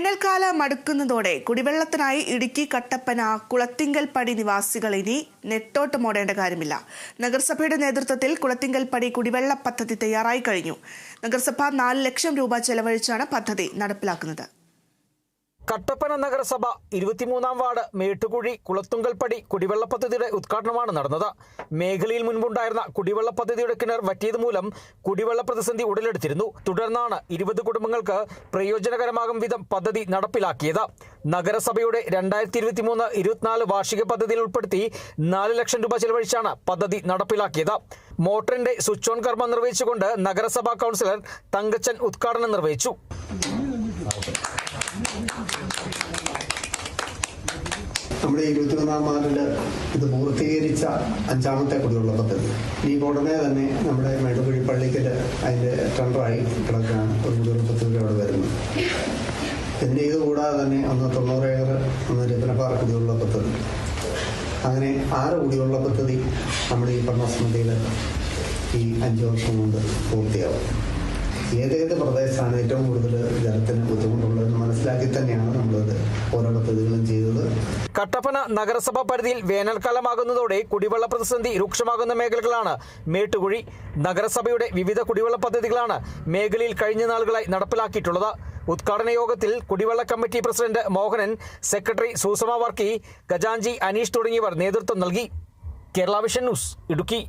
വേനൽക്കാലം മടുക്കുന്നതോടെ കുടിവെള്ളത്തിനായി ഇടുക്കി കട്ടപ്പന കുളത്തിങ്കൽ പടി നിവാസികൾ ഇനി നെട്ടോട്ടമോടേണ്ട കാര്യമില്ല. നഗരസഭയുടെ നേതൃത്വത്തിൽ കുളത്തിങ്കൽ പടി കുടിവെള്ള പദ്ധതി തയ്യാറായി കഴിഞ്ഞു. നഗരസഭ നാല് ലക്ഷം രൂപ ചെലവഴിച്ചാണ് പദ്ധതി നടപ്പിലാക്കുന്നത്. കട്ടപ്പന നഗരസഭ ഇരുപത്തിമൂന്നാം വാർഡ് മേട്ടുകുഴി കുളത്തുങ്കൽപ്പടി കുടിവെള്ള പദ്ധതിയുടെ ഉദ്ഘാടനമാണ് നടന്നത്. മേഖലയിൽ മുൻപുണ്ടായിരുന്ന കുടിവെള്ള പദ്ധതിയുടെ കിണർ വറ്റിയത് മൂലം കുടിവെള്ള പ്രതിസന്ധി ഉടലെടുത്തിരുന്നു. തുടർന്നാണ് ഇരുപത് കുടുംബങ്ങൾക്ക് പ്രയോജനകരമാകും വിധം പദ്ധതി നടപ്പിലാക്കിയത്. നഗരസഭയുടെ രണ്ടായിരത്തി ഇരുപത്തിമൂന്ന് ഇരുപത്തിനാല് വാർഷിക പദ്ധതിയിൽ ഉൾപ്പെടുത്തി നാല് ലക്ഷം രൂപ ചെലവഴിച്ചാണ് പദ്ധതി നടപ്പിലാക്കിയത്. മോട്ടറിന്റെ സ്വിച്ച് ഓൺ കർമ്മം നിർവഹിച്ചുകൊണ്ട് നഗരസഭാ കൗൺസിലർ തങ്കച്ചൻ ഉദ്ഘാടനം നിർവഹിച്ചു. നമ്മുടെ ഇരുപത്തിയൊന്നാം വാർഡിൽ ഇത് പൂർത്തീകരിച്ച അഞ്ചാമത്തെ കുടിവെള്ള പദ്ധതി. ഈ ഉടനെ തന്നെ നമ്മുടെ മേടുകുഴി പള്ളിക്കൽ അതിന്റെ ടെൻഡറായി കിടക്കുകയാണ്. ഒരു കുടിവെള്ള പദ്ധതി അവിടെ വരുന്നത് പിന്നെ ഇത് കൂടാതെ തന്നെ ഒന്ന് തൊണ്ണൂറ് ഒന്ന് രത്നപ്പാറ കുടിവെള്ള പദ്ധതി. അങ്ങനെ ആറ് കുടിവെള്ള പദ്ധതി നമ്മുടെ ഈ ഭരണസമിതിയിൽ ഈ അഞ്ച് വർഷം കൊണ്ട് പൂർത്തിയാവും. ഏതേത് പ്രദേശത്താണ് ഏറ്റവും കൂടുതൽ ജലത്തിന് ബുദ്ധിമുട്ടുള്ളതെന്ന് മനസ്സിലാക്കി തന്നെയാണ് നമ്മളത് ഓരോ പദ്ധതികളും ചെയ്തത്. കട്ടപ്പന നഗരസഭാ പരിധിയിൽ വേനൽക്കാലമാകുന്നതോടെ കുടിവെള്ള പ്രതിസന്ധി രൂക്ഷമാകുന്ന മേഖലകളാണ് മേട്ടുകുഴി നഗരസഭയുടെ വിവിധ കുടിവെള്ള പദ്ധതികളാണ് മേഖലയിൽ കഴിഞ്ഞ നാളുകളായി നടപ്പിലാക്കിയിട്ടുള്ളത്. ഉദ്ഘാടന യോഗത്തിൽ കുടിവെള്ള committee president Mohanan secretary Susamma Varkey ഖജാൻജി Aneesh തുടങ്ങിയവർ നേതൃത്വം നൽകി. Kerala vision news Idukki.